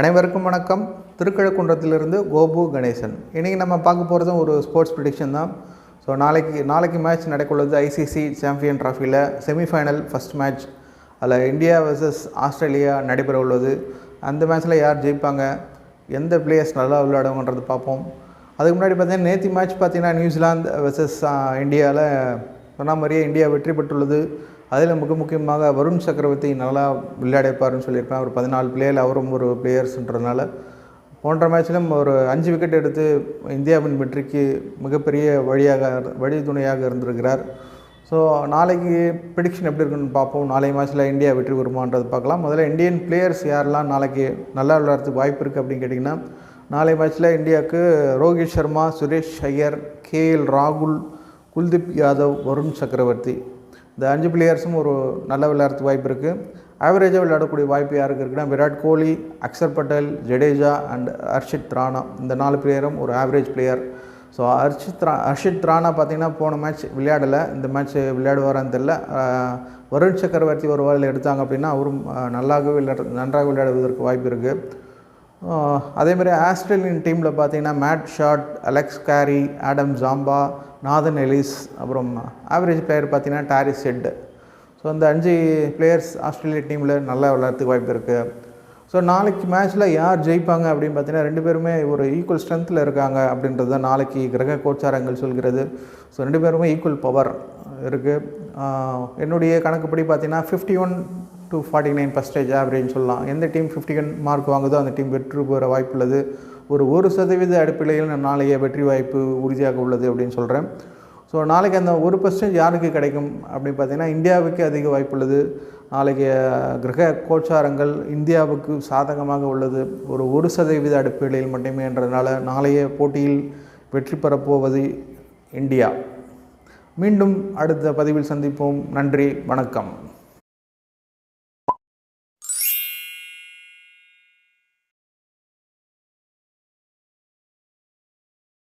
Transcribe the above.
அனைவருக்கும் வணக்கம். திருக்கழுக்குன்றத்திலிருந்து கோபு கணேசன். இன்றைக்கி நம்ம பார்க்க போகிறதும் ஒரு ஸ்போர்ட்ஸ் ப்ரிடிக்ஷன் தான். ஸோ நாளைக்கு நாளைக்கு மேட்ச் நடக்குள்ளது ஐசிசி சாம்பியன் ட்ராஃபியில் செமிஃபைனல் ஃபஸ்ட் மேட்ச் அதில் இந்தியா வர்சஸ் ஆஸ்திரேலியா நடைபெற உள்ளது அந்த மேட்ச்சில் யார் ஜெயிப்பாங்க? எந்த பிளேயர்ஸ் நல்லா விளையாடுவாங்கன்றது பார்ப்போம். அதுக்கு முன்னாடி பார்த்தீங்கன்னா நேற்று மேட்ச் பார்த்தீங்கன்னா நியூசிலாந்து வர்சஸ் இந்தியாவில் சொன்ன மாதிரியே இந்தியா வெற்றி பெற்றுள்ளது. அதில் மிக முக்கியமாக வருண் சக்கரவர்த்தி நல்லா விளையாடிப்பாருன்னு சொல்லியிருப்பேன். ஒரு பதினாலு பிளேயர் அவரும் ஒரு பிளேயர்ஸ்ன்றதுனால போன்ற மேட்ச்சிலும் ஒரு அஞ்சு விக்கெட் எடுத்து இந்தியாவின் வெற்றிக்கு மிகப்பெரிய வழியாக வழி துணையாக இருந்திருக்கிறார். ஸோ நாளைக்கு ப்ரிடிக்ஷன் எப்படி இருக்குன்னு பார்ப்போம். நாளை மேட்ச்சில் இந்தியா வெற்றி பெறுமான்றது பார்க்கலாம். முதல்ல இந்தியன் பிளேயர்ஸ் யாரெல்லாம் நாளைக்கு நல்லா விளையாடுறதுக்கு வாய்ப்பு இருக்குது அப்படின்னு கேட்டிங்கன்னா நாளை மேட்ச்சில் இந்தியாவுக்கு ரோஹித் சர்மா சுரேஷ் ஐயர் கேஎல் ராகுல் குல்தீப் யாதவ் வருண் சக்கரவர்த்தி. இந்த அஞ்சு பிளேயர்ஸும் ஒரு நல்ல விளையாடுறதுக்கு வாய்ப்பு இருக்குது ஆவரேஜாக விளையாடக்கூடிய வாய்ப்பு யாருக்கு இருக்குன்னா விராட் கோலி அக்ஷர் பட்டேல் ஜடேஜா அண்ட் ஹர்ஷித் ராணா. இந்த நாலு பிளேயரும் ஒரு ஆவரேஜ் பிளேயர் ஸோ ஹர்ஷித் ரா ஹர்ஷித் ராணா பார்த்தீங்கன்னா போன மேட்ச் விளையாடலை. இந்த மேட்ச் விளையாடுவாரான்னு தெரில வருண் சக்கரவர்த்தி ஒரு வாரில் எடுத்தாங்க அப்படின்னா அவரும் நல்லாகவே விளையாட நன்றாக விளையாடுவதற்கு வாய்ப்பு இருக்குது அதேமாதிரி ஆஸ்திரேலியன் டீமில் பார்த்தீங்கன்னா Matt Short Alex Carey Adam Zampa Nathan Ellis அப்புறம் ஆவரேஜ் பிளேயர் பார்த்தீங்கன்னா டாரிஸ் ஹெட் ஸோ இந்த அஞ்சு பிளேயர்ஸ் ஆஸ்திரேலியா டீமில் நல்லா விளையாடுறதுக்கு வாய்ப்பு இருக்குது ஸோ நாளைக்கு மேட்ச்சில் யார் ஜெயிப்பாங்க அப்படின்னு பார்த்தீங்கன்னா ரெண்டு பேருமே ஒரு ஈக்குவல் ஸ்ட்ரென்த்தில் இருக்காங்க அப்படின்றது தான் நாளைக்கு கிரக கோச்சாரங்கள் சொல்கிறது. ஸோ ரெண்டு பேருமே ஈக்குவல் பவர் இருக்குது என்னுடைய கணக்குப்படி பார்த்தீங்கன்னா fifty one to forty nine percentage average சொல்லலாம். எந்த டீம் ஃபிஃப்டி ஒன் மார்க் வாங்குதோ அந்த டீம் வெற்றி பெற வாய்ப்பு உள்ளது ஒரு ஒரு சதவீத அடிப்படையில் நாளைய வெற்றி வாய்ப்பு உறுதியாக உள்ளது அப்படின்னு சொல்கிறேன் ஸோ நாளைக்கு அந்த ஒரு பர்சன்டேஜ் யாருக்கு கிடைக்கும் அப்படின்னு பார்த்தீங்கன்னா இந்தியாவுக்கு அதிக வாய்ப்பு உள்ளது நாளைக்கு கிரக கோச்சாரங்கள் இந்தியாவுக்கு சாதகமாக உள்ளது. ஒரு ஒரு சதவீத அடிப்படையில் மட்டுமே என்றதுனால நாளைய போட்டியில் வெற்றி பெறப்போவது இந்தியா. மீண்டும் அடுத்த பதிவில் சந்திப்போம். நன்றி. வணக்கம்.